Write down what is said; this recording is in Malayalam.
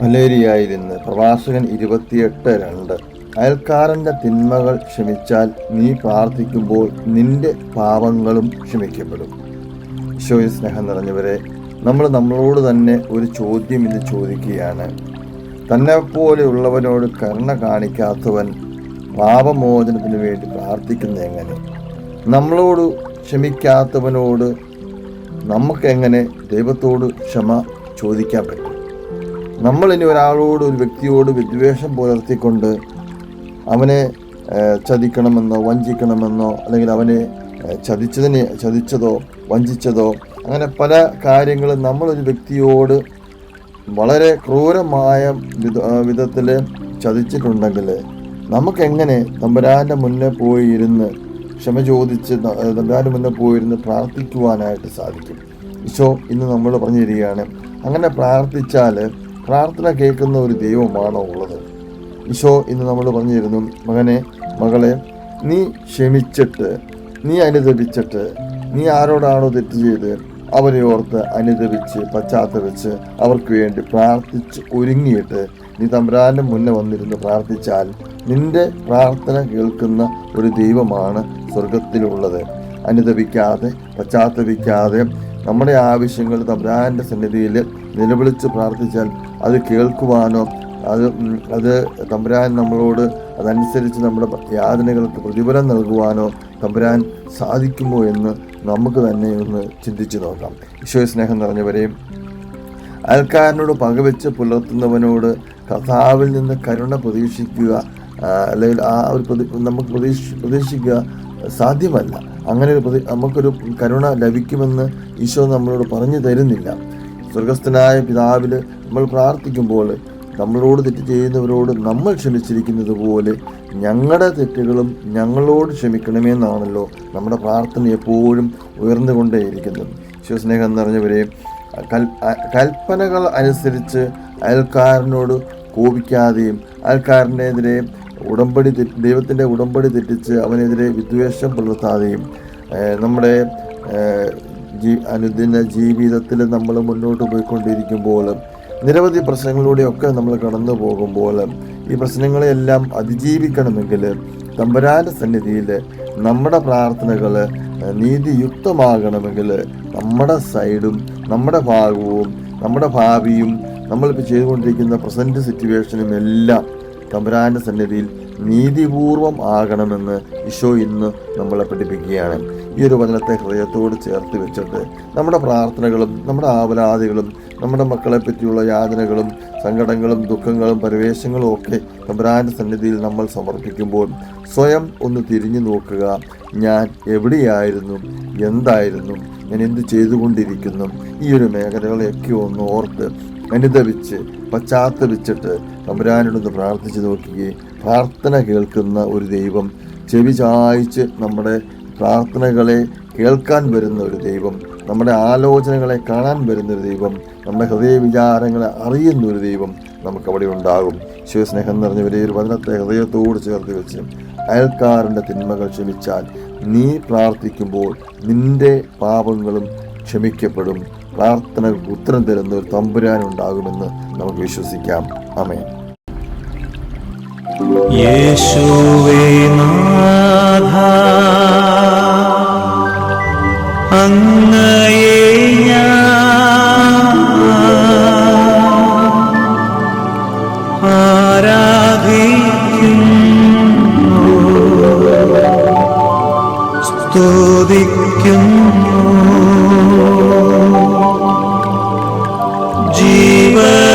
ഫലേരിയായിരുന്ന് പ്രവാചകൻ ഇരുപത്തിയെട്ട് രണ്ട്. അയൽക്കാരന്റെ തിന്മകൾ ക്ഷമിച്ചാൽ നീ പ്രാർത്ഥിക്കുമ്പോൾ നിന്റെ പാപങ്ങളും ക്ഷമിക്കപ്പെടും. ഈശോയിൽ സ്നേഹം നിറഞ്ഞവരെ നമ്മൾ നമ്മളോട് തന്നെ ഒരു ചോദ്യം ഇത് ചോദിക്കുകയാണ്. തന്നെ പോലെയുള്ളവനോട് കരുണ കാണിക്കാത്തവൻ പാപമോചനത്തിന് വേണ്ടി പ്രാർത്ഥിക്കുന്നത് എങ്ങനെ? നമ്മളോട് ക്ഷമിക്കാത്തവനോട് നമുക്കെങ്ങനെ ദൈവത്തോട് ക്ഷമ ചോദിക്കാൻ പറ്റും? നമ്മൾ ഇനി ഒരാളോട് ഒരു വ്യക്തിയോട് വിദ്വേഷം പുലർത്തിക്കൊണ്ട് അവനെ ചതിക്കണമെന്നോ വഞ്ചിക്കണമെന്നോ അല്ലെങ്കിൽ അവനെ ചതിച്ചതിനെ ചതിച്ചതോ വഞ്ചിച്ചതോ അങ്ങനെ പല കാര്യങ്ങളും നമ്മളൊരു വ്യക്തിയോട് വളരെ ക്രൂരമായ വിധ വിധത്തിൽ ചതിച്ചിട്ടുണ്ടെങ്കിൽ നമുക്കെങ്ങനെ തമ്പുരാന്റെ മുന്നേ പോയിരുന്ന് ക്ഷമ ചോദിച്ച് തമ്പുരാന്റെ മുന്നേ പോയിരുന്ന് പ്രാർത്ഥിക്കുവാനായിട്ട് സാധിക്കും? ഈശോ ഇന്ന് നമ്മൾ പറഞ്ഞു തരികയാണ് അങ്ങനെ പ്രാർത്ഥിച്ചാൽ പ്രാർത്ഥന കേൾക്കുന്ന ഒരു ദൈവമാണോ ഉള്ളത്. ഈശോ ഇന്ന് നമ്മൾ പറഞ്ഞിരുന്നു മകനെ മകളെ നീ ക്ഷമിച്ചിട്ട് നീ അനുദപിച്ചിട്ട് നീ ആരോടാണോ തെറ്റ് ചെയ്ത് അവരെ ഓർത്ത് അനുദപിച്ച് പശ്ചാത്തപിച്ച് അവർക്ക് വേണ്ടി പ്രാർത്ഥിച്ച് ഒരുങ്ങിയിട്ട് നീ തമ്പുരാന്റെ മുന്നേ വന്നിരുന്ന് പ്രാർത്ഥിച്ചാൽ നിന്റെ പ്രാർത്ഥന കേൾക്കുന്ന ഒരു ദൈവമാണ് സ്വർഗത്തിലുള്ളത് അനുദപിക്കാതെ പശ്ചാത്തപിക്കാതെ നമ്മുടെ ആവശ്യങ്ങൾ തമ്പുരാന്റെ സന്നിധിയിൽ നിലവിളിച്ച് പ്രാർത്ഥിച്ചാൽ അത് കേൾക്കുവാനോ അത് അത് തമ്പുരാൻ നമ്മളോട് അതനുസരിച്ച് നമ്മുടെ യാതനകൾക്ക് പ്രതിഫലം നൽകുവാനോ തമ്പുരാൻ സാധിക്കുമോ എന്ന് നമുക്ക് തന്നെ ഒന്ന് ചിന്തിച്ചു നോക്കാം. ഈശോ സ്നേഹം നിറഞ്ഞവരെയും അയൽക്കാരനോട് പകവെച്ച് പുലർത്തുന്നവനോട് കഥാവിൽ നിന്ന് കരുണ പ്രതീക്ഷിക്കുക അല്ലെങ്കിൽ ആ ഒരു പ്രതി നമുക്ക് പ്രതീക്ഷ പ്രതീക്ഷിക്കുക സാധ്യമല്ല. അങ്ങനെ ഒരു പ്രതി നമുക്കൊരു കരുണ ലഭിക്കുമെന്ന് ഈശോ നമ്മളോട് പറഞ്ഞു തരുന്നില്ല. സ്വർഗസ്ഥനായ പിതാവിൽ നമ്മൾ പ്രാർത്ഥിക്കുമ്പോൾ നമ്മളോട് തെറ്റ് ചെയ്യുന്നവരോട് നമ്മൾ ക്ഷമിച്ചിരിക്കുന്നത് പോലെ ഞങ്ങളുടെ തെറ്റുകളും ഞങ്ങളോട് ക്ഷമിക്കണമെന്നാണല്ലോ നമ്മുടെ പ്രാർത്ഥന എപ്പോഴും ഉയർന്നുകൊണ്ടേയിരിക്കുന്നത്. ഈശോസ്നേഹം നിറഞ്ഞവരെ കൽ കൽപ്പനകൾ അനുസരിച്ച് അയൽക്കാരനോട് കോപിക്കാതെയും അയൽക്കാരനെതിരെ ഉടമ്പടി ദൈവത്തിന്റെ ഉടമ്പടി തെറ്റിച്ച് അവനെതിരെ വിദ്വേഷം പുലർത്താതെയും നമ്മുടെ അനുദിന ജീവിതത്തിൽ നമ്മൾ മുന്നോട്ട് പോയിക്കൊണ്ടിരിക്കുമ്പോൾ നിരവധി പ്രശ്നങ്ങളിലൂടെയൊക്കെ നമ്മൾ കടന്നു പോകുമ്പോൾ ഈ പ്രശ്നങ്ങളെയെല്ലാം അതിജീവിക്കണമെങ്കിൽ തമ്പരാന്റെ സന്നിധിയിൽ നമ്മുടെ പ്രാർത്ഥനകൾ നീതിയുക്തമാകണമെങ്കിൽ നമ്മുടെ സൈഡും നമ്മുടെ ഭാഗവും നമ്മുടെ ഭാവിയും നമ്മളിപ്പോൾ ചെയ്തുകൊണ്ടിരിക്കുന്ന പ്രസന്റ് സിറ്റുവേഷനും എല്ലാം തമ്പുരാന്റെ സന്നിധിയിൽ നീതിപൂർവം ആകണമെന്ന് ഈശോ ഇന്ന് നമ്മളെ പഠിപ്പിക്കുകയാണ്. ഈ ഒരു വചനത്തെ ഹൃദയത്തോട് ചേർത്ത് വെച്ചിട്ട് നമ്മുടെ പ്രാർത്ഥനകളും നമ്മുടെ ആവലാദികളും നമ്മുടെ മക്കളെ പറ്റിയുള്ള യാതനകളും സങ്കടങ്ങളും ദുഃഖങ്ങളും പരിവേശങ്ങളും ഒക്കെ തമ്പുരാന്റെ സന്നിധിയിൽ നമ്മൾ സമർപ്പിക്കുമ്പോൾ സ്വയം ഒന്ന് തിരിഞ്ഞു നോക്കുക. ഞാൻ എവിടെയായിരുന്നു? എന്തായിരുന്നു? ഞാൻ എന്ത് ചെയ്തുകൊണ്ടിരിക്കുന്നു? ഈ ഒരു മേഖലകളെയൊക്കെ ഒന്ന് ഓർത്ത് അനുദപിച്ച് പശ്ചാത്തപിച്ചിട്ട് തമ്പുരാനോടൊന്ന് പ്രാർത്ഥിച്ചു നോക്കുകയും പ്രാർത്ഥന കേൾക്കുന്ന ഒരു ദൈവം ചെവി ചായ്ച്ച് നമ്മുടെ പ്രാർത്ഥനകളെ കേൾക്കാൻ വരുന്ന ഒരു ദൈവം നമ്മുടെ ആലോചനകളെ കാണാൻ വരുന്ന ഒരു ദൈവം നമ്മുടെ ഹൃദയ വിചാരങ്ങളെ അറിയുന്ന ഒരു ദൈവം നമുക്ക് അവിടെ ഉണ്ടാകും. ശിവസ്നേഹം നിറഞ്ഞവരെ ഒരു വചനത്തെ ഹൃദയത്തോട് ചേർത്ത് വെച്ച് അയൽക്കാരന്റെ തിന്മകൾ ക്ഷമിച്ചാൽ നീ പ്രാർത്ഥിക്കുമ്പോൾ നിന്റെ പാപങ്ങളും ക്ഷമിക്കപ്പെടും. പ്രാർത്ഥനകൾക്ക് ഉത്തരം തരുന്ന ഒരു തമ്പുരാനുണ്ടാകുമെന്ന് നമുക്ക് വിശ്വസിക്കാം. അമേ യേശുവേ നാഥ അങ്ങയെ ആരാധിക്കുന്നു സ്തുതിക്കുന്നു. Amen.